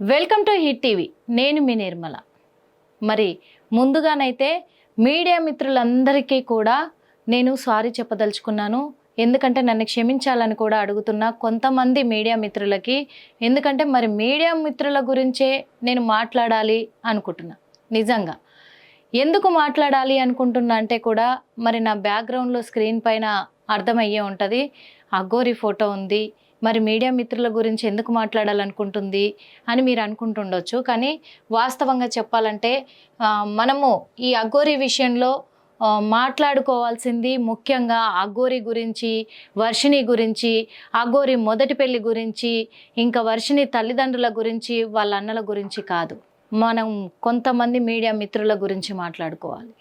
Welcome to hit TV. నేను మీ నిర్మల. మరి ముందుగానైతే media మిత్రులందరికీ కూడా నేను సారీ చెప్పదలుచుకున్నాను. ఎందుకంటే నన్ను క్షమించాలని కూడా అడుగుతున్నా కొంతమంది మీడియా మిత్రులకి ఎందుకంటే మరి మీడియా మిత్రుల గురించే నేను మాట్లాడాలి అనుకుంటున్నా. నిజంగా. ఎందుకు మాట్లాడాలి అనుకుంటున్నా అంటే కూడా మరి నా బ్యాక్గ్రౌండ్లో స్క్రీన్ పైన అర్థమయ్యే ఉంటుంది. అగోరి ఫోటో ఉంది. మరి మీడియా మిత్రుల గురించి ఎందుకు మాట్లాడాలనుకుంటుంది అని మీరు అనుకుంటుండొచ్చు. కానీ వాస్తవంగా చెప్పాలంటే మనము ఈ అఘోరి విషయంలో మాట్లాడుకోవాల్సింది ముఖ్యంగా అఘోరి గురించి వర్షిణి గురించి అఘోరి మొదటి పెళ్ళి గురించి ఇంకా వర్షిణి తల్లిదండ్రుల గురించి వాళ్ళ అన్నల గురించి కాదు. మనం కొంతమంది మీడియా మిత్రుల గురించి మాట్లాడుకోవాలి.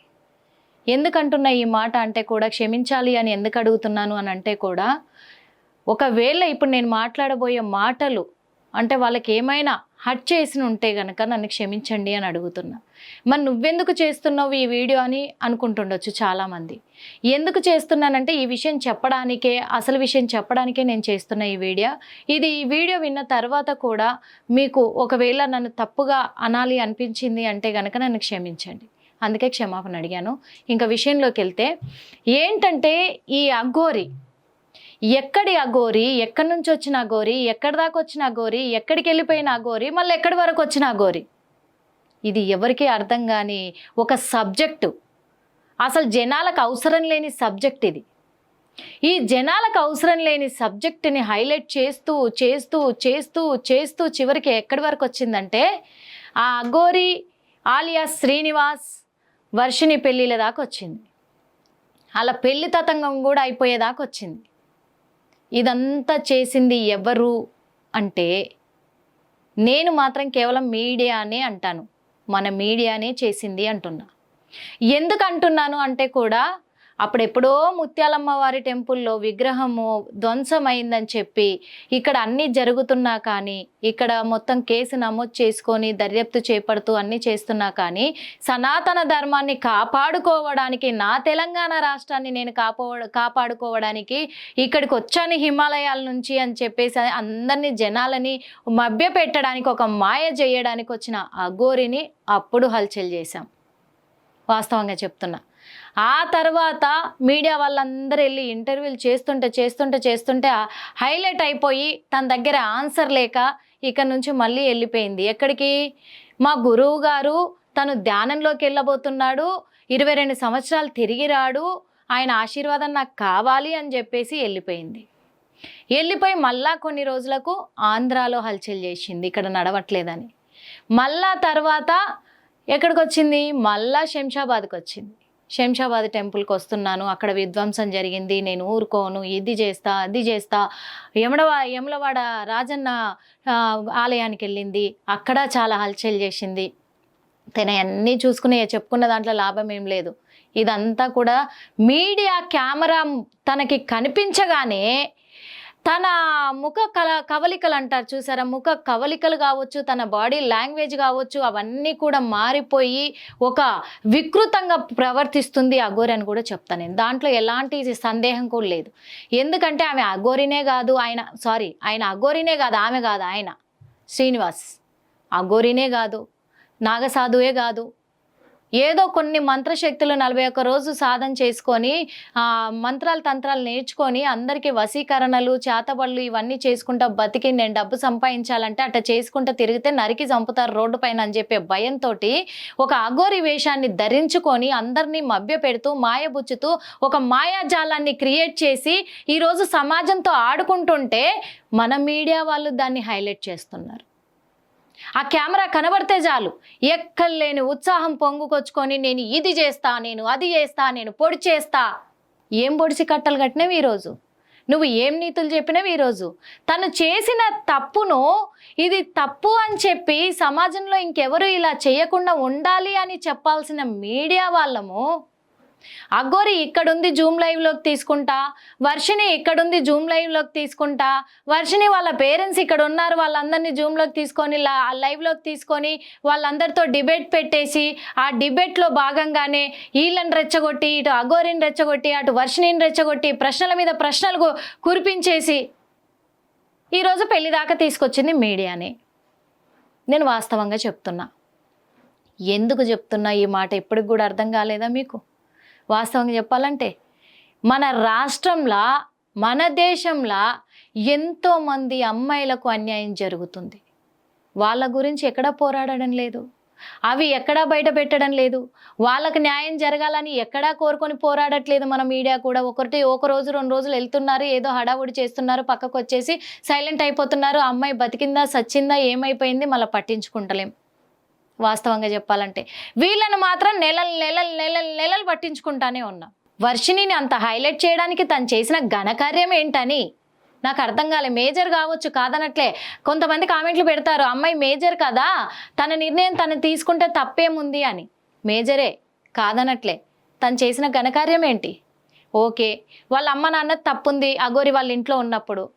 ఎందుకంటున్న ఈ మాట అంటే కూడా క్షమించాలి అని ఎందుకు అడుగుతున్నాను అని అంటే కూడా ఒకవేళ ఇప్పుడు నేను మాట్లాడబోయే మాటలు అంటే వాళ్ళకి ఏమైనా హట్ చేసి ఉంటే గనక నన్ను క్షమించండి అని అడుగుతున్నా. మరి నువ్వెందుకు చేస్తున్నావు ఈ వీడియో అని అనుకుంటుండొచ్చు చాలామంది. ఎందుకు చేస్తున్నానంటే ఈ విషయం చెప్పడానికే అసలు విషయం చెప్పడానికే నేను చేస్తున్న ఈ వీడియో. ఇది ఈ వీడియో విన్న తర్వాత కూడా మీకు ఒకవేళ నన్ను తప్పుగా అనాలి అనిపించింది అంటే గనక నన్ను క్షమించండి. అందుకే క్షమాపణ అడిగాను. ఇంకా విషయంలోకి వెళ్తే ఏంటంటే ఈ అఘోరి ఎక్కడి అఘోరి ఎక్కడి నుంచి వచ్చిన గోరి? ఎక్కడి దాకా వచ్చిన గోరి? ఎక్కడికి వెళ్ళిపోయిన గోరి? మళ్ళీ ఎక్కడి వరకు వచ్చిన గోరి? ఇది ఎవరికీ అర్థం కాని ఒక సబ్జెక్టు. అసలు జనాలకు అవసరం లేని సబ్జెక్ట్ ఇది. ఈ జనాలకు అవసరం లేని సబ్జెక్టుని హైలైట్ చేస్తూ చేస్తూ చేస్తూ చేస్తూ చివరికి ఎక్కడి వరకు వచ్చిందంటే ఆ అఘోరి ఆలియా శ్రీనివాస్ వర్షిణి పెళ్ళిళ్ళ దాకా వచ్చింది. అలా పెళ్ళి తతంగం కూడా అయిపోయేదాకా వచ్చింది. ఇదంతా చేసింది ఎవరు అంటే నేను మాత్రం కేవలం మీడియానే అంటాను. మన మీడియానే చేసింది అంటున్నా. ఎందుకు అంటున్నాను అంటే కూడా అప్పుడెప్పుడో ముత్యాలమ్మ వారి టెంపుల్లో విగ్రహము ధ్వంసమైందని చెప్పి ఇక్కడ అన్నీ జరుగుతున్నా కానీ ఇక్కడ మొత్తం కేసు నమోదు చేసుకొని దర్యాప్తు చేపడుతూ అన్నీ చేస్తున్నా కానీ సనాతన ధర్మాన్ని కాపాడుకోవడానికి నా తెలంగాణ రాష్ట్రాన్ని నేను కాపో కాపాడుకోవడానికి ఇక్కడికి వచ్చాను హిమాలయాల నుంచి అని చెప్పేసి అందరినీ జనాలని మభ్య పెట్టడానికి ఒక మాయ చేయడానికి వచ్చిన అఘోరిని అప్పుడు హల్చల్ చేశాం. వాస్తవంగా చెప్తున్నా. ఆ తర్వాత మీడియా వాళ్ళందరూ వెళ్ళి ఇంటర్వ్యూలు చేస్తుంటే చేస్తుంటే చేస్తుంటే హైలైట్ అయిపోయి తన దగ్గర ఆన్సర్ లేక ఇక్కడ నుంచి మళ్ళీ వెళ్ళిపోయింది. ఎక్కడికి? మా గురువు గారు తను ధ్యానంలోకి వెళ్ళబోతున్నాడు. ఇరవై రెండు సంవత్సరాలు తిరిగి రాడు. ఆయన ఆశీర్వాదం నాకు కావాలి అని చెప్పేసి వెళ్ళిపోయింది. వెళ్ళిపోయి మళ్ళా కొన్ని రోజులకు ఆంధ్రాలో హల్చల్ చేసింది. ఇక్కడ నడవట్లేదని. మళ్ళా తర్వాత ఎక్కడికి వచ్చింది మళ్ళా శంషాబాద్కి వచ్చింది శంషాబాద్ టెంపుల్కి వస్తున్నాను. అక్కడ విధ్వంసం జరిగింది. నేను ఊరుకోను. ఇది చేస్తా అది చేస్తా. యమడవా యమలవాడ రాజన్న ఆలయానికి వెళ్ళింది. అక్కడ చాలా హల్చల్ చేసింది. తన అన్నీ చూసుకుని చెప్పుకున్న దాంట్లో లాభం ఏం లేదు. ఇదంతా కూడా మీడియా కెమెరా తనకి కనిపించగానే తన ముఖ కల కవలికలు అంటారు చూసారా? ముఖ కవలికలు కావచ్చు తన బాడీ లాంగ్వేజ్ కావచ్చు అవన్నీ కూడా మారిపోయి ఒక వికృతంగా ప్రవర్తిస్తుంది అఘోరి అని కూడా చెప్తాను నేను. దాంట్లో ఎలాంటి సందేహం కూడా లేదు. ఎందుకంటే ఆమె అఘోరినే కాదు ఆయన సారీ ఆయన అఘోరినే కాదు ఆమె కాదు ఆయన. శ్రీనివాస్ అఘోరినే కాదు నాగసాధువే కాదు ఏదో కొన్ని మంత్రశక్తులు నలభై ఒక్క రోజు సాధన చేసుకొని మంత్రాలు తంత్రాలు నేర్చుకొని అందరికీ వశీకరణలు చేతబళ్ళు ఇవన్నీ చేసుకుంటా బతికి నేను డబ్బు సంపాదించాలంటే అట్లా చేసుకుంటా తిరిగితే నరికి చంపుతారు రోడ్డు పైన అని చెప్పే భయంతో ఒక అఘోరి వేషాన్ని ధరించుకొని అందరినీ మభ్య పెడుతూ మాయబుచ్చుతూ ఒక మాయాజాలాన్ని క్రియేట్ చేసి ఈరోజు సమాజంతో ఆడుకుంటుంటే మన మీడియా వాళ్ళు దాన్ని హైలైట్ చేస్తున్నారు. ఆ కెమెరా కనబడితే చాలు. ఎక్కలేని ఉత్సాహం పొంగుకొచ్చుకొని నేను ఇది చేస్తా నేను అది చేస్తా నేను పొడి చేస్తా. ఏం పొడిచి కట్టలు కట్టినవి ఈరోజు? నువ్వు ఏం నీతులు చెప్పినవి ఈరోజు? తను చేసిన తప్పును ఇది తప్పు అని చెప్పి సమాజంలో ఇంకెవరు ఇలా చేయకుండా ఉండాలి అని చెప్పాల్సిన మీడియా వాళ్ళము అగ్గోరి ఇక్కడుంది జూమ్ లైవ్లోకి తీసుకుంటా వర్షిని ఇక్కడుంది జూమ్ లైవ్లోకి తీసుకుంటా వర్షిని వాళ్ళ పేరెంట్స్ ఇక్కడ ఉన్నారు వాళ్ళందరినీ జూమ్లోకి తీసుకొని ఆ లైవ్లోకి తీసుకొని వాళ్ళందరితో డిబేట్ పెట్టేసి ఆ డిబేట్లో భాగంగానే వీళ్ళని రెచ్చగొట్టి ఇటు అగోరిని రెచ్చగొట్టి అటు వర్షిణిని రెచ్చగొట్టి ప్రశ్నల మీద ప్రశ్నలు కురిపించేసి ఈరోజు పెళ్ళి దాకా తీసుకొచ్చింది మీడియాని. నేను వాస్తవంగా చెప్తున్నా. ఎందుకు చెప్తున్నా ఈ మాట? ఎప్పటికి కూడా అర్థం కాలేదా మీకు? వాస్తవంగా చెప్పాలంటే మన రాష్ట్రంలో మన దేశంలో ఎంతోమంది అమ్మాయిలకు అన్యాయం జరుగుతుంది. వాళ్ళ గురించి ఎక్కడా పోరాడడం లేదు. అవి ఎక్కడా బయట పెట్టడం లేదు. వాళ్ళకి న్యాయం జరగాలని ఎక్కడా కోరుకొని పోరాడట్లేదు మన మీడియా కూడా. ఒకటి ఒక రోజు రెండు రోజులు వెళ్తున్నారు ఏదో హడావుడి చేస్తున్నారు పక్కకు వచ్చేసి సైలెంట్ అయిపోతున్నారు. అమ్మాయి బతికిందా సచ్చిందా ఏమైపోయింది మళ్ళీ పట్టించుకుంటలేం. వాస్తవంగా చెప్పాలంటే. వీళ్ళను మాత్రం నెలలు నెలలు నెలలు నెలలు పట్టించుకుంటానే ఉన్నా. వర్షిణిని అంత హైలైట్ చేయడానికి తను చేసిన ఘనకార్యం ఏంటని? నాకు అర్థం కాలే. మేజర్ కావచ్చు కాదనట్లే. కొంతమంది కామెంట్లు పెడతారు అమ్మాయి మేజర్ కదా తన నిర్ణయం తను తీసుకుంటే తప్పేముంది అని. మేజరే కాదనట్లే. తను చేసిన ఘనకార్యం ఏంటి? ఓకే వాళ్ళ అమ్మ నాన్న తప్పుంది అగోరి వాళ్ళ ఇంట్లో ఉన్నప్పుడు.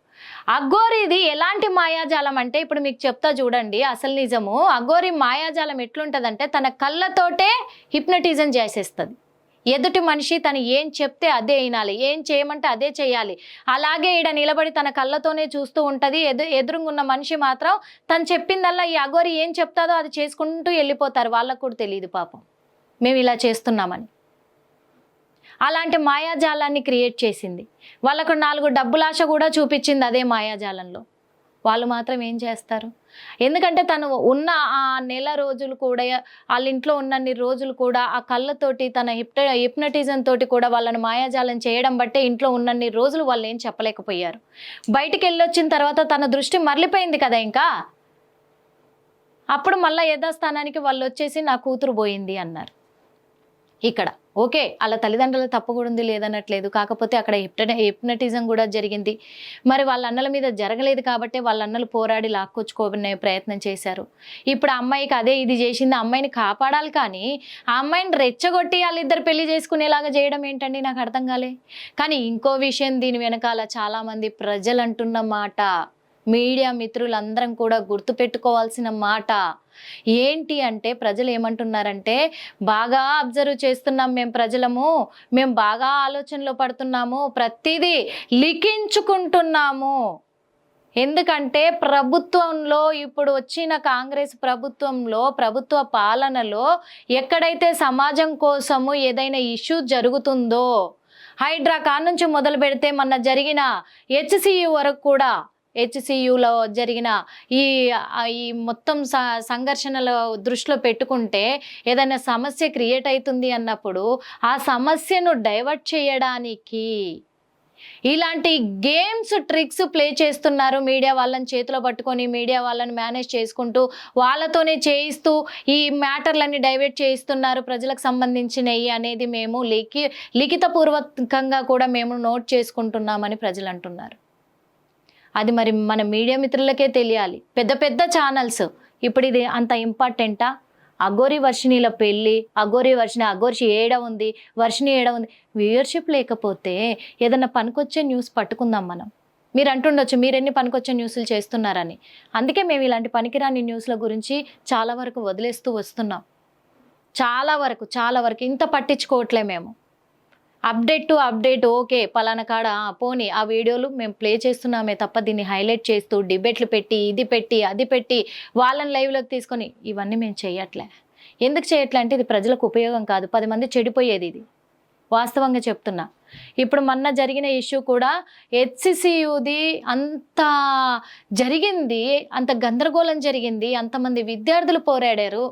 అఘోరిది ఎలాంటి మాయాజాలం అంటే ఇప్పుడు మీకు చెప్తా చూడండి అసలు నిజము. అఘోరి మాయాజాలం ఎట్లుంటుందంటే తన కళ్ళతోటే హిప్నటిజం చేసేస్తుంది. ఎదుటి మనిషి తను ఏం చెప్తే అదే వినాలి ఏం చేయమంటే అదే చేయాలి. అలాగే ఈడ నిలబడి తన కళ్ళతోనే చూస్తూ ఉంటుంది. ఎదు ఎదురుగున్న మనిషి మాత్రం తను చెప్పిందల్లా ఈ అఘోరి ఏం చెప్తాదో అది చేసుకుంటూ వెళ్ళిపోతారు. వాళ్ళకు కూడా తెలియదు పాపం. మేము ఇలా చేస్తున్నామని. అలాంటి మాయాజాలాన్ని క్రియేట్ చేసింది. వాళ్ళకు నాలుగు డబ్బులాశ కూడా చూపించింది అదే మాయాజాలంలో. వాళ్ళు మాత్రం ఏం చేస్తారు? ఎందుకంటే తను ఉన్న ఆ నెల రోజులు కూడా వాళ్ళ ఇంట్లో ఉన్నన్ని రోజులు కూడా ఆ కళ్ళతోటి తన హిప్ట హిప్నటిజం తోటి కూడా వాళ్ళని మాయాజాలం చేయడం బట్టే ఇంట్లో ఉన్నన్ని రోజులు వాళ్ళు ఏం చెప్పలేకపోయారు. బయటికి వెళ్ళొచ్చిన తర్వాత తన దృష్టి మరలిపోయింది కదా ఇంకా? అప్పుడు మళ్ళీ యథాస్థానానికి వాళ్ళు వచ్చేసి నా కూతురు పోయింది అన్నారు. ఇక్కడ. ఓకే అలా తల్లిదండ్రుల తప్పు కూడా ఉంది లేదనట్లేదు. కాకపోతే అక్కడ హిప్ట హిప్నటిజం కూడా జరిగింది. మరి వాళ్ళ అన్నల మీద జరగలేదు కాబట్టి వాళ్ళ అన్నలు పోరాడి లాక్కొచ్చుకోనే ప్రయత్నం చేశారు. ఇప్పుడు అమ్మాయికి అదే ఇది చేసింది. ఆ అమ్మాయిని కాపాడాలి కానీ ఆ అమ్మాయిని రెచ్చగొట్టి వాళ్ళిద్దరు పెళ్ళి చేసుకునేలాగా చేయడం ఏంటండి నాకు అర్థం కాలే. కానీ ఇంకో విషయం దీని వెనకాల చాలామంది ప్రజలు అంటున్న మాట. మీడియా మిత్రులందరం కూడా గుర్తుపెట్టుకోవాల్సిన మాట ఏంటి అంటే ప్రజలు ఏమంటున్నారంటే బాగా అబ్జర్వ్ చేస్తున్నాం మేము ప్రజలము మేము బాగా ఆలోచనలో పడుతున్నాము ప్రతిదీ లిఖించుకుంటున్నాము. ఎందుకంటే ప్రభుత్వంలో ఇప్పుడు వచ్చిన కాంగ్రెస్ ప్రభుత్వంలో ప్రభుత్వ పాలనలో ఎక్కడైతే సమాజం కోసము ఏదైనా ఇష్యూ జరుగుతుందో హైడ్రా కా నుంచి మొదలు పెడితే మొన్న జరిగిన హెచ్సియు వరకు కూడా హెచ్సియులో జరిగిన ఈ ఈ మొత్తం స సంఘర్షణల దృష్టిలో పెట్టుకుంటే ఏదైనా సమస్య క్రియేట్ అవుతుంది అన్నప్పుడు ఆ సమస్యను డైవర్ట్ చేయడానికి ఇలాంటి గేమ్స్ ట్రిక్స్ ప్లే చేస్తున్నారు మీడియా వాళ్ళని చేతిలో పట్టుకొని మీడియా వాళ్ళని మేనేజ్ చేసుకుంటూ వాళ్ళతోనే చేయిస్తూ ఈ మ్యాటర్లన్నీ డైవర్ట్ చేయిస్తున్నారు ప్రజలకు సంబంధించినవి అనేది మేము లిఖి లిఖితపూర్వకంగా కూడా మేము నోట్ చేసుకుంటున్నామని ప్రజలు అంటున్నారు. అది మరి మన మీడియా మిత్రులకే తెలియాలి. పెద్ద పెద్ద ఛానల్స్ ఇప్పుడు ఇది అంత ఇంపార్టెంటా అఘోరి వర్షిణీల పెళ్ళి అఘోరి వర్షిణి అఘోర్షి ఏడ ఉంది వర్షిణి ఏడ ఉంది. వ్యూయర్షిప్ లేకపోతే ఏదైనా పనికొచ్చే న్యూస్ పట్టుకుందాం మనం. మీరు అంటుండొచ్చు మీరు ఎన్ని పనికొచ్చే న్యూస్లు చేస్తున్నారని. అందుకే మేము ఇలాంటి పనికిరాని న్యూస్ల గురించి చాలా వరకు వదిలేస్తూ వస్తున్నాం. చాలా వరకు చాలా వరకు. ఇంత పట్టించుకోవట్లే మేము. అప్డేట్ టు అప్డేట్ ఓకే పలానా కాడ పోనీ ఆ వీడియోలు మేము ప్లే చేస్తున్నామే తప్ప దీన్ని హైలైట్ చేస్తూ డిబేట్లు పెట్టి ఇది పెట్టి అది పెట్టి వాళ్ళని లైవ్లోకి తీసుకొని ఇవన్నీ మేము చేయట్లే. ఎందుకు చేయట్లే అంటే ఇది ప్రజలకు ఉపయోగం కాదు. పది మంది చెడిపోయేది ఇది. వాస్తవంగా చెప్తున్నా. ఇప్పుడు మొన్న జరిగిన ఇష్యూ కూడా హెచ్సిసియుది అంత జరిగింది అంత గందరగోళం జరిగింది అంతమంది విద్యార్థులు పోరాడారు.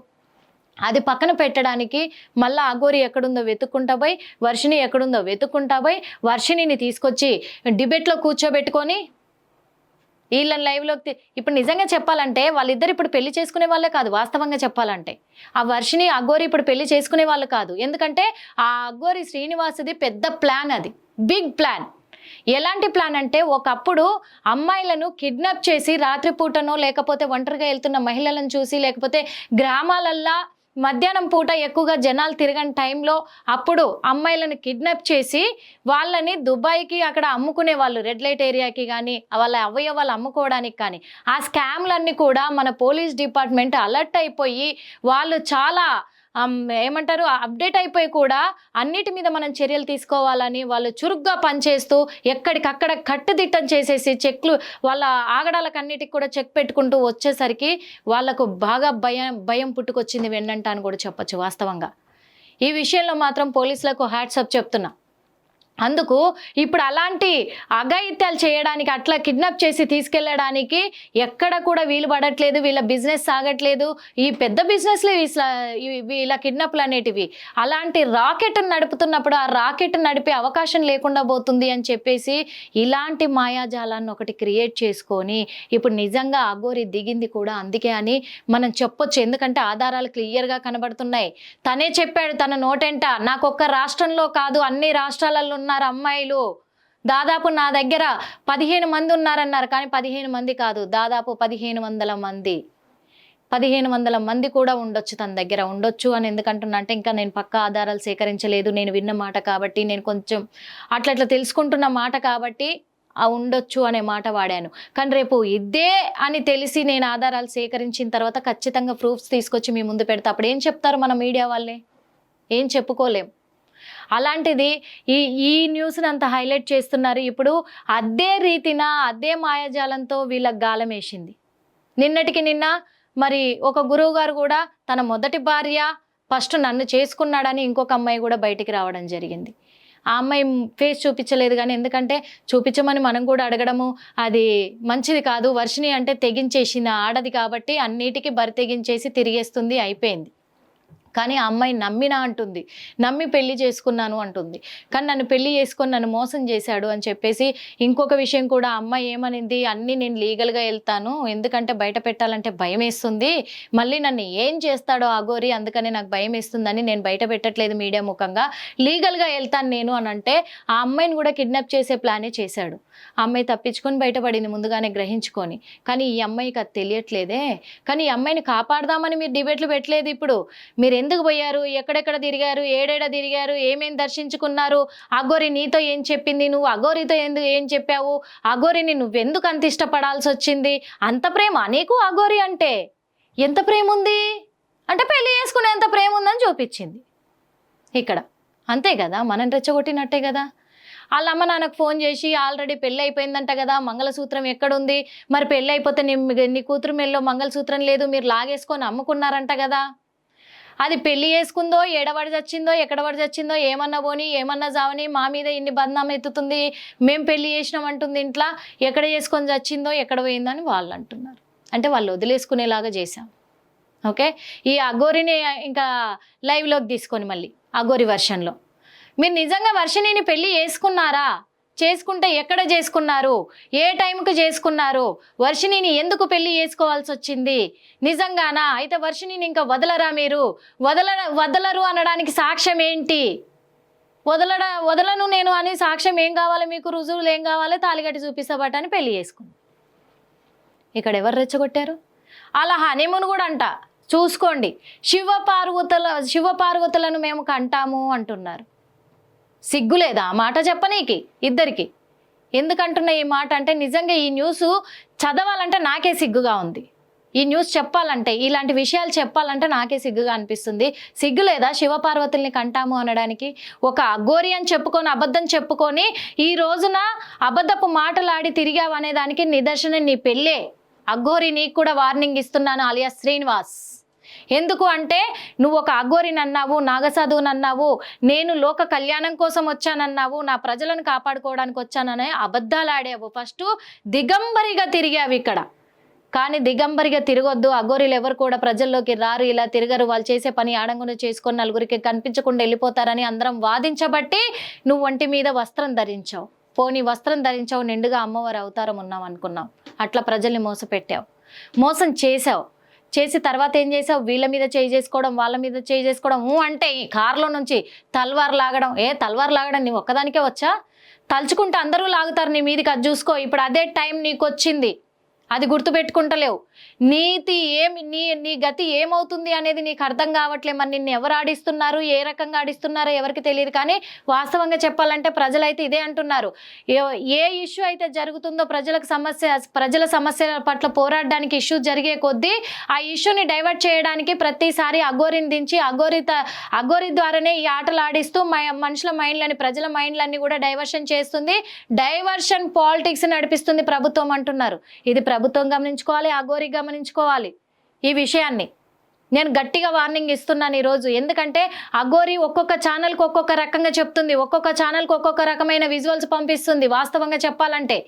అది పక్కన పెట్టడానికి మళ్ళీ అఘోరి ఎక్కడుందో వెతుక్కుంటా పోయి వర్షిణి ఎక్కడుందో వెతుక్కుంటా పోయి వర్షిణిని తీసుకొచ్చి డిబేట్లో కూర్చోబెట్టుకొని వీళ్ళని లైవ్లోకి ఇప్పుడు నిజంగా చెప్పాలంటే వాళ్ళిద్దరు ఇప్పుడు పెళ్ళి చేసుకునే వాళ్ళే కాదు వాస్తవంగా చెప్పాలంటే. ఆ వర్షిని అగోరి ఇప్పుడు పెళ్ళి చేసుకునే వాళ్ళు కాదు. ఎందుకంటే ఆ అగోరి శ్రీనివాసుది పెద్ద ప్లాన్ అది. Big plan. ఎలాంటి ప్లాన్ అంటే ఒకప్పుడు అమ్మాయిలను కిడ్నాప్ చేసి రాత్రిపూటనో లేకపోతే ఒంటరిగా వెళ్తున్న మహిళలను చూసి లేకపోతే గ్రామాలల్లా మధ్యాహ్నం పూట ఎక్కువగా జనాలు తిరగని టైంలో అప్పుడు అమ్మాయిలను కిడ్నాప్ చేసి వాళ్ళని దుబాయ్కి అక్కడ అమ్ముకునే వాళ్ళు రెడ్ లైట్ ఏరియాకి కానీ వాళ్ళ అవయవాలు అమ్ముకోవడానికి కానీ. ఆ స్కామ్లన్నీ కూడా మన పోలీస్ డిపార్ట్మెంట్ అలర్ట్ అయిపోయి వాళ్ళు చాలా ఏమంటారు? అప్డేట్ అయిపోయి కూడా అన్నిటి మీద మనం చర్యలు తీసుకోవాలని వాళ్ళు చురుగ్గా పనిచేస్తూ ఎక్కడికక్కడ కట్టుదిట్టం చేసేసి చెక్లు వాళ్ళ ఆగడాలకు అన్నిటికి కూడా చెక్ పెట్టుకుంటూ వచ్చేసరికి వాళ్ళకు బాగా భయం భయం పుట్టుకొచ్చింది వెన్నంట అని కూడా చెప్పొచ్చు వాస్తవంగా. ఈ విషయంలో మాత్రం పోలీసులకు హ్యాట్సప్ చెప్తున్నా. అందుకు ఇప్పుడు అలాంటి అఘాయిత్యాలు చేయడానికి అట్లా కిడ్నాప్ చేసి తీసుకెళ్ళడానికి ఎక్కడ కూడా వీలు పడట్లేదు వీళ్ళ బిజినెస్ సాగట్లేదు. ఈ పెద్ద బిజినెస్లు వీళ్ళ కిడ్నాప్లు అనేటివి. అలాంటి రాకెట్ నడుపుతున్నప్పుడు ఆ రాకెట్ నడిపే అవకాశం లేకుండా పోతుంది అని చెప్పేసి ఇలాంటి మాయాజాలాన్ని ఒకటి క్రియేట్ చేసుకొని ఇప్పుడు నిజంగా అఘోరి దిగింది కూడా అందుకే అని మనం చెప్పొచ్చు. ఎందుకంటే ఆధారాలు క్లియర్గా కనబడుతున్నాయి. తనే చెప్పాడు తన నోటెంట నాకు ఒక్క రాష్ట్రంలో కాదు అన్ని రాష్ట్రాలలో ఉన్నారు అమ్మాయిలు. దాదాపు నా దగ్గర పదిహేను మంది ఉన్నారన్నారు. కానీ పదిహేను మంది కాదు దాదాపు పదిహేను వందల మంది. పదిహేను వందల మంది కూడా ఉండొచ్చు తన దగ్గర. ఉండొచ్చు అని ఎందుకంటున్నా అంటే ఇంకా నేను పక్క ఆధారాలు సేకరించలేదు. నేను విన్న మాట కాబట్టి నేను కొంచెం అట్లా తెలుసుకుంటున్న మాట కాబట్టి ఆ ఉండొచ్చు అనే మాట వాడాను. కానీ రేపు ఇదే అని తెలిసి నేను ఆధారాలు సేకరించిన తర్వాత ఖచ్చితంగా ప్రూఫ్స్ తీసుకొచ్చి మీ ముందు పెడతా. అప్పుడు ఏం చెప్తారు మన మీడియా వాళ్ళే? ఏం చెప్పుకోలేం. అలాంటిది ఈ ఈ న్యూస్ని అంత హైలైట్ చేస్తున్నారు. ఇప్పుడు అదే రీతిన అదే మాయాజాలంతో వీళ్ళకి గాలం వేసింది. నిన్నటికి నిన్న మరి ఒక గురువు గారు కూడా తన మొదటి భార్య ఫస్ట్ నన్ను చేసుకున్నాడని ఇంకొక అమ్మాయి కూడా బయటికి రావడం జరిగింది. ఆ అమ్మాయి ఫేస్ చూపించలేదు కానీ ఎందుకంటే చూపించమని మనం కూడా అడగడము అది మంచిది కాదు. వర్షిని అంటే తెగించేసిన ఆడది కాబట్టి అన్నిటికీ బరి తెగించేసి తిరిగేస్తుంది అయిపోయింది. కానీ ఆ అమ్మాయి నమ్మినా అంటుంది నమ్మి పెళ్ళి చేసుకున్నాను అంటుంది. కానీ నన్ను పెళ్ళి చేసుకొని నన్ను మోసం చేశాడు అని చెప్పేసి ఇంకొక విషయం కూడా అమ్మాయి ఏమనింది అన్నీ నేను లీగల్గా వెళ్తాను ఎందుకంటే బయట పెట్టాలంటే భయం వేస్తుంది మళ్ళీ నన్ను ఏం చేస్తాడో అగోరి అందుకని నాకు భయం వేస్తుందని నేను బయట పెట్టట్లేదు మీడియా ముఖంగా లీగల్గా వెళ్తాను నేను అని అంటే ఆ అమ్మాయిని కూడా కిడ్నాప్ చేసే ప్లానే చేశాడు. ఆ అమ్మాయి తప్పించుకొని బయటపడింది ముందుగానే గ్రహించుకొని. కానీ ఈ అమ్మాయికి అది తెలియట్లేదే. కానీ ఈ అమ్మాయిని కాపాడదామని మీరు డిబేట్లు పెట్టలేదు ఇప్పుడు. మీరు ఎందుకు పోయారు? ఎక్కడెక్కడ తిరిగారు? ఏడేడ తిరిగారు? ఏమేం దర్శించుకున్నారు? అగోరి నీతో ఏం చెప్పింది? నువ్వు అగోరితో ఎందుకు ఏం చెప్పావు? అగోరిని నువ్వెందుకు అంత ఇష్టపడాల్సి వచ్చింది? అంత ప్రేమ? నీకు అగోరి అంటే ఎంత ప్రేమ ఉంది అంటే పెళ్ళి చేసుకునేంత ప్రేమ ఉందని చూపించింది. ఇక్కడ. అంతే కదా? మనం రెచ్చగొట్టినట్టే కదా? వాళ్ళ అమ్మ నాన్నకు ఫోన్ చేసి ఆల్రెడీ పెళ్ళి అయిపోయిందంట కదా? మంగళసూత్రం ఎక్కడుంది? మరి పెళ్ళి అయిపోతే నీ నీ కూతురు మెల్లో మంగళసూత్రం లేదు మీరు లాగేసుకొని అమ్ముకున్నారంట కదా? అది పెళ్ళి చేసుకుందో ఏడబడి చచ్చిందో ఎక్కడ పడి చచ్చిందో ఏమన్నా పోని ఏమన్నా జావని మా మీద ఇన్ని బంధం ఎత్తుతుంది మేము పెళ్ళి చేసినాం అంటుంది ఇంట్లో ఎక్కడ చేసుకొని చచ్చిందో ఎక్కడ పోయిందని వాళ్ళు అంటున్నారు. అంటే వాళ్ళు వదిలేసుకునేలాగా చేశాం. ఓకే? ఈ అగోరిని ఇంకా లైవ్లోకి తీసుకొని మళ్ళీ అగోరి వర్షన్లో. మీరు నిజంగా వర్షనిని పెళ్ళి చేసుకున్నారా? చేసుకుంటే ఎక్కడ చేసుకున్నారు? ఏ టైంకి చేసుకున్నారు? వర్షిణిని ఎందుకు పెళ్ళి చేసుకోవాల్సి వచ్చింది? నిజంగానా? అయితే వర్షిణిని ఇంకా వదలరా మీరు? వదల వదలరు అనడానికి సాక్ష్యం ఏంటి? వదలడ వదలను నేను అని సాక్ష్యం ఏం కావాలి మీకు? రుజువులు ఏం కావాలి? తాలిగట్టి చూపిస్తాబట్ట అని పెళ్ళి చేసుకుంది. ఇక్కడ ఎవరు రెచ్చగొట్టారు? అలా హనీమూన్ కూడా అంట. చూసుకోండి. శివ పార్వతుల శివ పార్వతులను మేము కంటాము అంటున్నారు. సిగ్గులేదా? ఆ మాట చెప్పనీకి ఇద్దరికి. ఎందుకంటున్న ఈ మాట అంటే నిజంగా ఈ న్యూస్ చదవాలంటే నాకే సిగ్గుగా ఉంది. ఈ న్యూస్ చెప్పాలంటే ఇలాంటి విషయాలు చెప్పాలంటే నాకే సిగ్గుగా అనిపిస్తుంది. సిగ్గు లేదా శివపార్వతుల్ని కంటాము అనడానికి? ఒక అఘోరి అని చెప్పుకొని అబద్ధం చెప్పుకొని ఈ రోజున అబద్ధపు మాటలాడి తిరిగావు దానికి నిదర్శనం నీ పెళ్ళే. అఘోరి నీకు కూడా వార్నింగ్ ఇస్తున్నాను అలియా శ్రీనివాస్. ఎందుకు అంటే నువ్వు ఒక అఘోరిని అన్నావు నాగసాధువుని అన్నావు నేను లోక కళ్యాణం కోసం వచ్చానన్నావు నా ప్రజలను కాపాడుకోవడానికి వచ్చాననే అబద్ధాలు ఆడావు. ఫస్ట్ దిగంబరిగా తిరిగావు ఇక్కడ. కానీ దిగంబరిగా తిరగొద్దు. అఘోరీలు ఎవరు కూడా ప్రజల్లోకి రారు. ఇలా తిరగరు. వాళ్ళు చేసే పని ఆడంగున చేసుకొని నలుగురికి కనిపించకుండా వెళ్ళిపోతారని అందరం వాదించబట్టి నువ్వు ఒంటి మీద వస్త్రం ధరించావు. పోనీ వస్త్రం ధరించావు నిండుగా అమ్మవారి అవతారం ఉన్నావు అనుకున్నావు అట్లా ప్రజల్ని మోసపెట్టావు. మోసం చేసావు చేసి తర్వాత ఏం చేసావు? వీళ్ళ మీద చేయి చేసుకోవడం వాళ్ళ మీద చేయి చేసుకోవడం. అంటే ఈ కారులో నుంచి తల్వార్ లాగడం. ఏ తల్వార్ లాగడం? నీ ఒక్కదానికే వచ్చా? తలుచుకుంటే అందరూ లాగుతారు నీ మీదకి. అది చూసుకో. ఇప్పుడు అదే టైం నీకు వచ్చింది అది గుర్తుపెట్టుకుంటలేవు. నీతి ఏమి నీ నీ గతి ఏమవుతుంది అనేది నీకు అర్థం కావట్లే. మరి నిన్ను ఎవరు ఆడిస్తున్నారు? ఏ రకంగా ఆడిస్తున్నారో ఎవరికి తెలియదు. కానీ వాస్తవంగా చెప్పాలంటే ప్రజలైతే ఇదే అంటున్నారు. ఏ- ఇష్యూ అయితే జరుగుతుందో ప్రజలకు సమస్య ప్రజల సమస్యల పట్ల పోరాడడానికి ఇష్యూ జరిగే కొద్దీ ఆ ఇష్యూని డైవర్ట్ చేయడానికి ప్రతిసారి అఘోరిని దించి అగోరిత అగోరి అఘోరి ద్వారానే ఈ ఆటలు ఆడిస్తూ మనుషుల మైండ్లని ప్రజల మైండ్లన్నీ కూడా డైవర్షన్ చేస్తుంది. డైవర్షన్ పాలిటిక్స్ నడిపిస్తుంది ప్రభుత్వం అంటున్నారు. ఇది ప్రభుత్వం గమనించుకోవాలి అఘోరి గమనించుకోవాలి ఈ విషయాన్ని. నేను గట్టిగా వార్నింగ్ ఇస్తున్నాను ఈరోజు. ఎందుకంటే అఘోరి ఒక్కొక్క ఛానల్కి ఒక్కొక్క రకంగా చెప్తుంది. ఒక్కొక్క ఛానల్కి ఒక్కొక్క రకమైన విజువల్స్ పంపిస్తుంది వాస్తవంగా చెప్పాలంటే.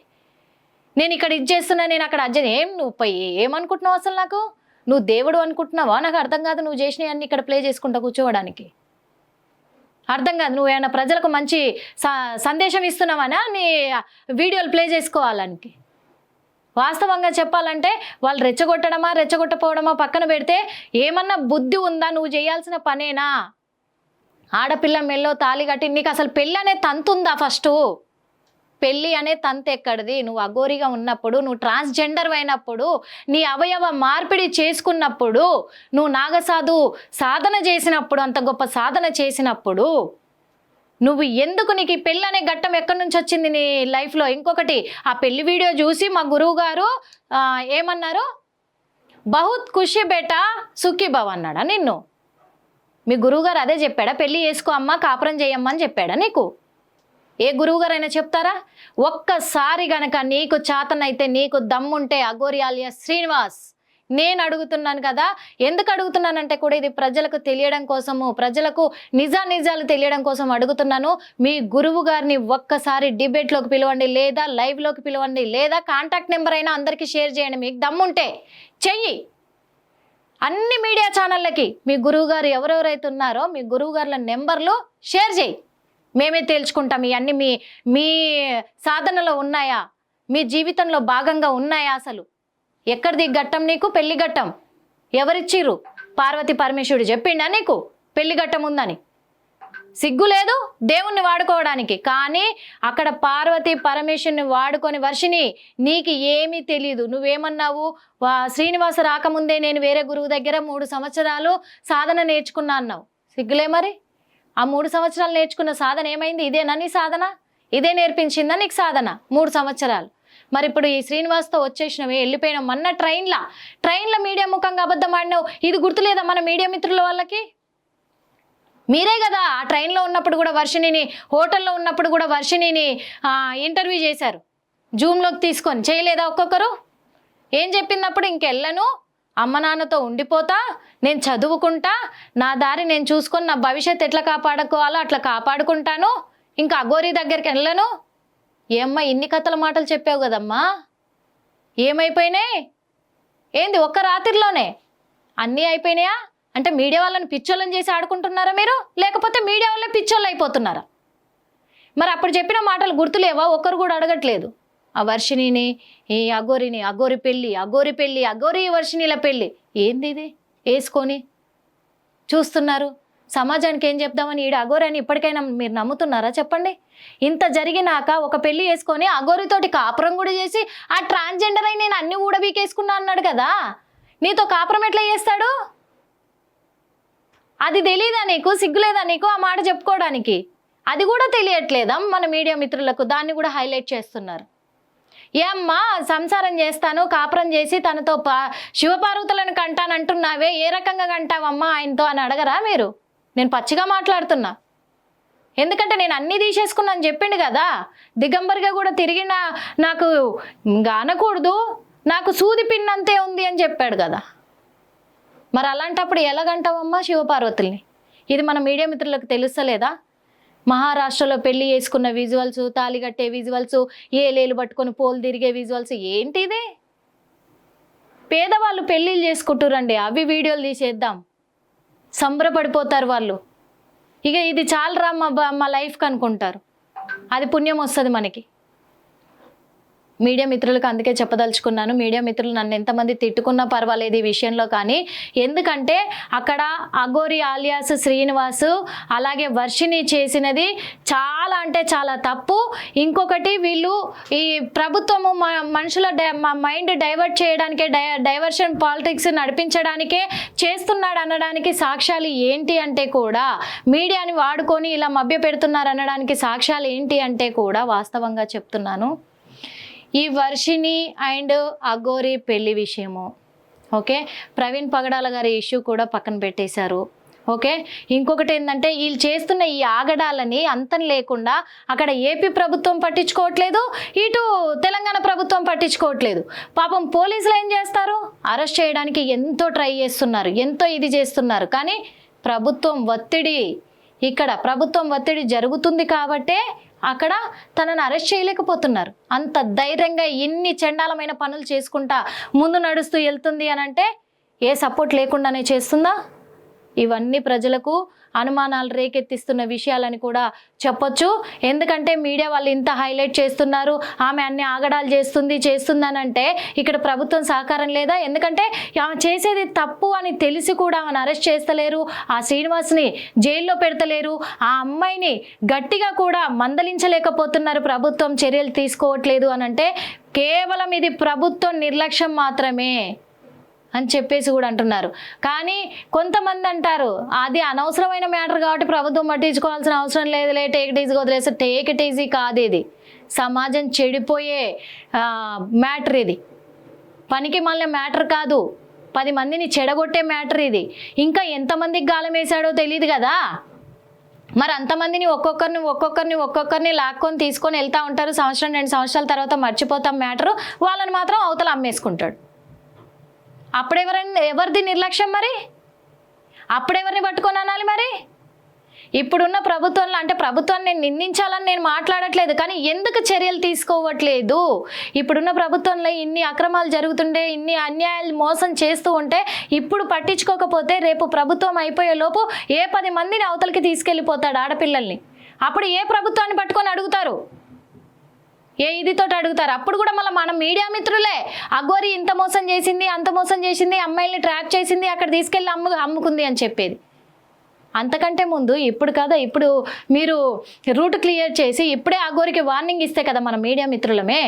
నేను ఇక్కడ ఇది చేస్తున్నా నేను అక్కడ అజ్జ ఏం నువ్వు పోయి ఏమనుకుంటున్నావు అసలు నాకు? నువ్వు దేవుడు అనుకుంటున్నావా? నాకు అర్థం కాదు నువ్వు చేసినవి ఇక్కడ ప్లే చేసుకుంటా కూర్చోవడానికి. అర్థం కాదు. నువ్వు ఏమైనా ప్రజలకు మంచి స- సందేశం ఇస్తున్నావనా? నీ వీడియోలు ప్లే చేసుకోవాలానికి వాస్తవంగా చెప్పాలంటే వాళ్ళు రెచ్చగొట్టడమా రెచ్చగొట్టపోవడమా పక్కన పెడితే ఏమన్నా బుద్ధి ఉందా? నువ్వు చేయాల్సిన పనేనా? ఆడపిల్ల మెల్లో తాళి కట్టి నీకు అసలు పెళ్ళి అనే తంతు ఉందా ఫస్ట్? పెళ్ళి అనే తంతు ఎక్కడిది? నువ్వు అఘోరిగా ఉన్నప్పుడు నువ్వు ట్రాన్స్జెండర్ అయినప్పుడు నీ అవయవ మార్పిడి చేసుకున్నప్పుడు నువ్వు నాగసాధు సాధన చేసినప్పుడు అంత గొప్ప సాధన చేసినప్పుడు నువ్వు ఎందుకు నీకు ఈ పెళ్ళి అనే ఘట్టం ఎక్కడి నుంచి వచ్చింది నీ లైఫ్లో ఇంకొకటి ఆ పెళ్ళి వీడియో చూసి మా గురువు గారు ఏమన్నారు? బహుత్ ఖుషి బేటా సుఖీ భవ్ అన్నాడా నిన్ను? మీ గురువుగారు అదే చెప్పాడా? పెళ్ళి చేసుకో అమ్మా కాపురం చేయమ్మా అని చెప్పాడా నీకు? ఏ గురువుగారైనా చెప్తారా? ఒక్కసారి గనక నీకు చాతనైతే నీకు దమ్ముంటే అగోరియాలియా శ్రీనివాస్. నేను అడుగుతున్నాను కదా. ఎందుకు అడుగుతున్నానంటే కూడా ఇది ప్రజలకు తెలియడం కోసము ప్రజలకు నిజా నిజాలు తెలియడం కోసం అడుగుతున్నాను. మీ గురువు గారిని ఒక్కసారి డిబేట్లోకి పిలవండి లేదా లైవ్లోకి పిలవండి లేదా కాంటాక్ట్ నెంబర్ అయినా అందరికీ షేర్ చేయండి. మీకు దమ్ముంటే చెయ్యి. అన్ని మీడియా ఛానళ్ళకి మీ గురువుగారు ఎవరెవరైతే ఉన్నారో మీ గురువుగారుల నెంబర్లు షేర్ చేయి. మేమే తేల్చుకుంటాం. ఇవన్నీ మీ మీ సాధనలో ఉన్నాయా? మీ జీవితంలో భాగంగా ఉన్నాయా అసలు? ఎక్కడిది ఘట్టం నీకు? పెళ్ళి ఘట్టం. ఎవరిచ్చిర్రు? పార్వతి పరమేశ్వరుడు చెప్పిండా నీకు? పెళ్ళి ఘట్టం ఉందని. సిగ్గు లేదు దేవుణ్ణి వాడుకోవడానికి. కానీ అక్కడ పార్వతి పరమేశ్వరుని వాడుకొని వర్షిని నీకు ఏమీ తెలియదు నువ్వేమన్నావు? వా శ్రీనివాస రాకముందే నేను వేరే గురువు దగ్గర మూడు సంవత్సరాలు సాధన నేర్చుకున్నా అన్నావు. సిగ్గులే మరి? ఆ మూడు సంవత్సరాలు నేర్చుకున్న సాధన ఏమైంది? ఇదేనా నీ సాధన? ఇదే నేర్పించిందా నీకు సాధన? మూడు సంవత్సరాలు. మరి ఇప్పుడు ఈ శ్రీనివాస్తో వచ్చేసినవి వెళ్ళిపోయినాం. మొన్న ట్రైన్లా ట్రైన్లో మీడియా ముఖంగా అబద్ధం ఆడినావు. ఇది గుర్తులేదా మన మీడియా మిత్రుల వాళ్ళకి? మీరే కదా ఆ ట్రైన్లో ఉన్నప్పుడు కూడా వర్షిణిని హోటల్లో ఉన్నప్పుడు కూడా వర్షిణిని ఇంటర్వ్యూ చేశారు. జూమ్లోకి తీసుకొని చేయలేదా ఒక్కొక్కరు? ఏం చెప్పినప్పుడు ఇంకెళ్ళను అమ్మ నాన్నతో ఉండిపోతా నేను చదువుకుంటా నా దారి నేను చూసుకొని నా భవిష్యత్తు ఎట్లా కాపాడుకోవాలో అట్లా కాపాడుకుంటాను ఇంకా అఘోరి దగ్గరికి వెళ్ళను ఏమ్మా ఇన్ని కథల మాటలు చెప్పావు కదమ్మా? ఏమైపోయినాయి? ఏంది ఒక్క రాత్రిలోనే? అన్నీ అయిపోయినాయా? అంటే మీడియా వాళ్ళని పిచ్చోళ్ళని చేసి ఆడుకుంటున్నారా మీరు? లేకపోతే మీడియా వాళ్ళే పిచ్చోళ్ళు అయిపోతున్నారా? మరి అప్పుడు చెప్పిన మాటలు గుర్తులేవా? ఒక్కరు కూడా అడగట్లేదు. ఆ వర్షిణిని ఈ అఘోరిని అగోరి పెళ్ళి అగోరి పెళ్ళి అగోరి వర్షిణిల పెళ్ళి. ఏంది ఇది? వేసుకొని చూస్తున్నారు. సమాజానికి ఏం చెప్దామని ఈడ అగోరి అని ఇప్పటికైనా మీరు నమ్ముతున్నారా? చెప్పండి. ఇంత జరిగినాక ఒక పెళ్ళి వేసుకొని అఘోరితోటి కాపురం కూడా చేసి ఆ ట్రాన్స్జెండర్ అయి నేను అన్ని ఊడబీకేసుకున్నా అన్నాడు కదా? నీతో కాపురం ఎట్లా చేస్తాడు? అది తెలియదా నీకు? సిగ్గులేదా నీకు ఆ మాట చెప్పుకోవడానికి? అది కూడా తెలియట్లేదా మన మీడియా మిత్రులకు? దాన్ని కూడా హైలైట్ చేస్తున్నారు. ఏమ్మా సంసారం చేస్తాను కాపురం చేసి తనతో పా శివపార్వతులను కంటానంటున్నావే ఏ రకంగా కంటావమ్మా ఆయనతో అని అడగరా మీరు? నేను పచ్చిగా మాట్లాడుతున్నా. ఎందుకంటే నేను అన్నీ తీసేసుకున్నాను చెప్పిండు కదా. దిగంబరిగా కూడా తిరిగిన నాకు ఇంకా అనకూడదు. నాకు సూది పిన్నంతే ఉంది అని చెప్పాడు కదా. మరి అలాంటప్పుడు ఎలాగంటావమ్మా శివపార్వతుల్ని? ఇది మన మీడియా మిత్రులకు తెలుస్తలేదా? మహారాష్ట్రలో పెళ్ళి చేసుకున్న విజువల్స్ తాళి కట్టే విజువల్స్ ఏలేలు పట్టుకొని పోలు తిరిగే విజువల్స్ ఏంటి ఇది? పేదవాళ్ళు పెళ్ళిళ్ళు చేసుకుంటురండి అవి వీడియోలు తీసేద్దాం. సంబరపడిపోతారు వాళ్ళు. ఇక ఇది చాలరా మా బ- మా లైఫ్కి అనుకుంటారు. అది పుణ్యం వస్తుంది మనకి. మీడియా మిత్రులకు అందుకే చెప్పదలుచుకున్నాను. మీడియా మిత్రులు నన్ను ఎంతమంది తిట్టుకున్నా పర్వాలేదు ఈ విషయంలో కానీ ఎందుకంటే అక్కడ అగోరి ఆలియాస్ శ్రీనివాస్ అలాగే వర్షిని చేసినది చాలా అంటే చాలా తప్పు. ఇంకొకటి వీళ్ళు ఈ ప్రభుత్వము మనుషుల డై- మైండ్ డైవర్ట్ చేయడానికే డై డైవర్షన్ పాలిటిక్స్ నడిపించడానికే చేస్తున్నాడు అనడానికి సాక్ష్యాలు ఏంటి అంటే కూడా మీడియాని వాడుకొని ఇలా మభ్య పెడుతున్నారు అనడానికి సాక్ష్యాలు ఏంటి అంటే కూడా వాస్తవంగా చెప్తున్నాను. ఈ వర్షిని అండ్ అగోరి పెళ్ళి విషయము. ఓకే? ప్రవీణ్ పగడాల గారి ఇష్యూ కూడా పక్కన పెట్టేశారు. ఓకే? ఇంకొకటి ఏంటంటే వీళ్ళు చేస్తున్న ఈ ఆగడాలని అంతం లేకుండా అక్కడ ఏపీ ప్రభుత్వం పట్టించుకోవట్లేదు ఇటు తెలంగాణ ప్రభుత్వం పట్టించుకోవట్లేదు. పాపం పోలీసులు ఏం చేస్తారు? అరెస్ట్ చేయడానికి ఎంతో ట్రై చేస్తున్నారు ఎంతో ఇది చేస్తున్నారు. కానీ ప్రభుత్వం ఒత్తిడి ఇక్కడ ప్రభుత్వం ఒత్తిడి జరుగుతుంది కాబట్టే అక్కడ తనను అరెస్ట్ చేయలేకపోతున్నారు. అంత ధైర్యంగా ఎన్ని చండాలమైన పనులు చేసుకుంటా ముందు నడుస్తూ వెళ్తుంది అని అంటే ఏ సపోర్ట్ లేకుండానే చేస్తుందా? ఇవన్నీ ప్రజలకు అనుమానాలు రేకెత్తిస్తున్న విషయాలని కూడా చెప్పొచ్చు. ఎందుకంటే మీడియా వాళ్ళు ఇంత హైలైట్ చేస్తున్నారు ఆమె అన్ని ఆగడాలు చేస్తుంది చేస్తుందని అంటే ఇక్కడ ప్రభుత్వం సహకారం లేదా? ఎందుకంటే ఆమె చేసేది తప్పు అని తెలిసి కూడా ఆమెను అరెస్ట్ చేస్తలేరు ఆ శ్రీనివాస్ని జైల్లో పెడతలేరు ఆ అమ్మాయిని గట్టిగా కూడా మందలించలేకపోతున్నారు ప్రభుత్వం చర్యలు తీసుకోవట్లేదు అని అంటే కేవలం ఇది ప్రభుత్వం నిర్లక్ష్యం మాత్రమే. అని చెప్పేసి కూడా అంటున్నారు. కానీ కొంతమంది అంటారు అది అనవసరమైన మ్యాటర్ కాబట్టి ప్రభుత్వం పట్టించుకోవాల్సిన అవసరం లేదులే టేక్ ఇట్ ఈజీగా వదిలేస్తే టేక్ ఇట్ ఈజీ కాదు ఇది. సమాజం చెడిపోయే మ్యాటర్ ఇది. పనికి మళ్ళీ మ్యాటర్ కాదు. పది మందిని చెడగొట్టే మ్యాటర్ ఇది. ఇంకా ఎంతమందికి గాలం వేశాడో తెలియదు కదా. మరి అంతమందిని ఒక్కొక్కరిని ఒక్కొక్కరిని ఒక్కొక్కరిని లాక్కొని తీసుకొని వెళ్తా ఉంటారు. సంవత్సరం రెండు సంవత్సరాల తర్వాత మర్చిపోతాం మ్యాటరు. వాళ్ళని మాత్రం అవతల అమ్మేసుకుంటాడు. అప్పుడెవరైనా ఎవరిది నిర్లక్ష్యం మరి? అప్పుడెవరిని పట్టుకొని అనాలి మరి? ఇప్పుడున్న ప్రభుత్వంలో అంటే ప్రభుత్వాన్ని నేను నిందించాలని నేను మాట్లాడట్లేదు కానీ ఎందుకు చర్యలు తీసుకోవట్లేదు? ఇప్పుడున్న ప్రభుత్వంలో ఇన్ని అక్రమాలు జరుగుతుండే ఇన్ని అన్యాయాలు మోసం చేస్తూ ఉంటే ఇప్పుడు పట్టించుకోకపోతే రేపు ప్రభుత్వం అయిపోయే లోపు ఏ పది మందిని అవతలకి తీసుకెళ్ళిపోతాడు ఆడపిల్లల్ని? అప్పుడు ఏ ప్రభుత్వాన్ని పట్టుకొని అడుగుతారు? ఏ ఇదితో అడుగుతారు? అప్పుడు కూడా మళ్ళీ మన మీడియా మిత్రులే. అగోరి ఇంత మోసం చేసింది అంత మోసం చేసింది అమ్మాయిల్ని ట్రాప్ చేసింది అక్కడ తీసుకెళ్ళి అమ్ము అమ్ముకుంది అని చెప్పేది. అంతకంటే ముందు ఇప్పుడు కదా ఇప్పుడు మీరు రూట్ క్లియర్ చేసి ఇప్పుడే అగోరికి వార్నింగ్ ఇస్తే కదా మన మీడియా మిత్రులమే.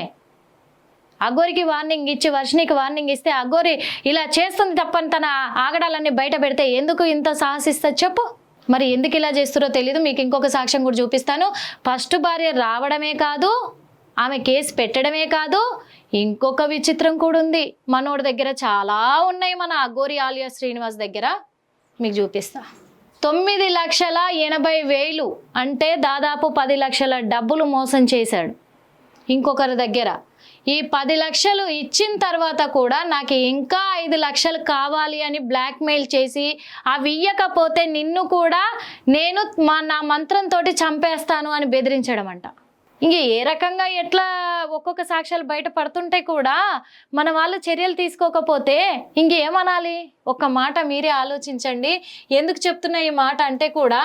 అగోరికి వార్నింగ్ ఇచ్చి వర్షినికి వార్నింగ్ ఇస్తే అగోరి ఇలా చేస్తుంది తప్పని తన ఆగడాలన్నీ బయట పెడితే ఎందుకు ఇంత సాహసిస్తా చెప్పు. మరి ఎందుకు ఇలా చేస్తారో తెలీదు మీకు ఇంకొక సాక్ష్యం కూడా చూపిస్తాను. ఫస్ట్ భార్య రావడమే కాదు ఆమె కేసు పెట్టడమే కాదు ఇంకొక విచిత్రం కూడా ఉంది. మనోడి దగ్గర చాలా ఉన్నాయి మన అగోరి ఆలియా శ్రీనివాస్ దగ్గర. మీకు చూపిస్తా. తొమ్మిది లక్షల ఎనభై వేలు అంటే దాదాపు పది లక్షల డబ్బులు మోసం చేశాడు ఇంకొకరి దగ్గర. ఈ పది లక్షలు ఇచ్చిన తర్వాత కూడా నాకు ఇంకా ఐదు లక్షలు కావాలి అని బ్లాక్మెయిల్ చేసి అవి ఇయ్యకపోతే నిన్ను కూడా నేను మా నా మంత్రంతో చంపేస్తాను అని బెదిరించడం అంట. ఇంక ఏ రకంగా ఎట్లా ఒక్కొక్క సాక్ష్యాలు బయట పడుతుంటే కూడా మన వాళ్ళు చర్యలు తీసుకోకపోతే ఇంకేమనాలి ఒక్క మాట మీరే ఆలోచించండి. ఎందుకు చెప్తున్నా ఈ మాట అంటే కూడా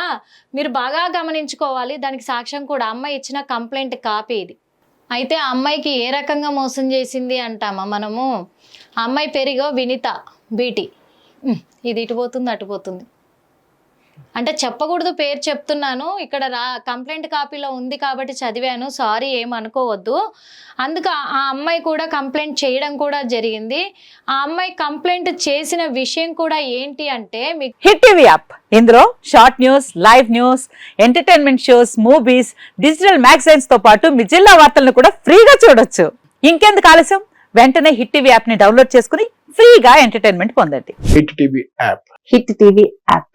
మీరు బాగా గమనించుకోవాలి. దానికి సాక్ష్యం కూడా అమ్మాయి ఇచ్చిన కంప్లైంట్ కాపీ ఇది. అయితే ఆ అమ్మాయికి ఏ రకంగా మోసం చేసింది అంటామా మనము? అమ్మాయి పెరిగో వినిత బీటీ. ఇది ఇటు పోతుంది అటు పోతుంది. అంటే చెప్పకూడదు పేరు చెప్తున్నాను. ఇక్కడ రా కంప్లైంట్ కాపీలో ఉంది కాబట్టి చదివాను. సారీ ఏమనుకోవద్దు అందుకు ఆ- అమ్మాయి కూడా కంప్లైంట్ చేయడం కూడా జరిగింది. ఆ అమ్మాయి కంప్లైంట్ చేసిన విషయం కూడా ఏంటి అంటే మీకు హిట్ టీవీ యాప్. ఇందులో short news live news entertainment shows movies digital మ్యాగజైన్స్తో పాటు మీ జిల్లా వార్తలను కూడా ఫ్రీగా చూడొచ్చు. ఇంకెందుకు ఆలస్యం? వెంటనే హిట్ టీవీ యాప్ని డౌన్లోడ్ చేసుకుని ఫ్రీగా ఎంటర్టైన్మెంట్ పొందండి. Hit TV app. Hit TV app.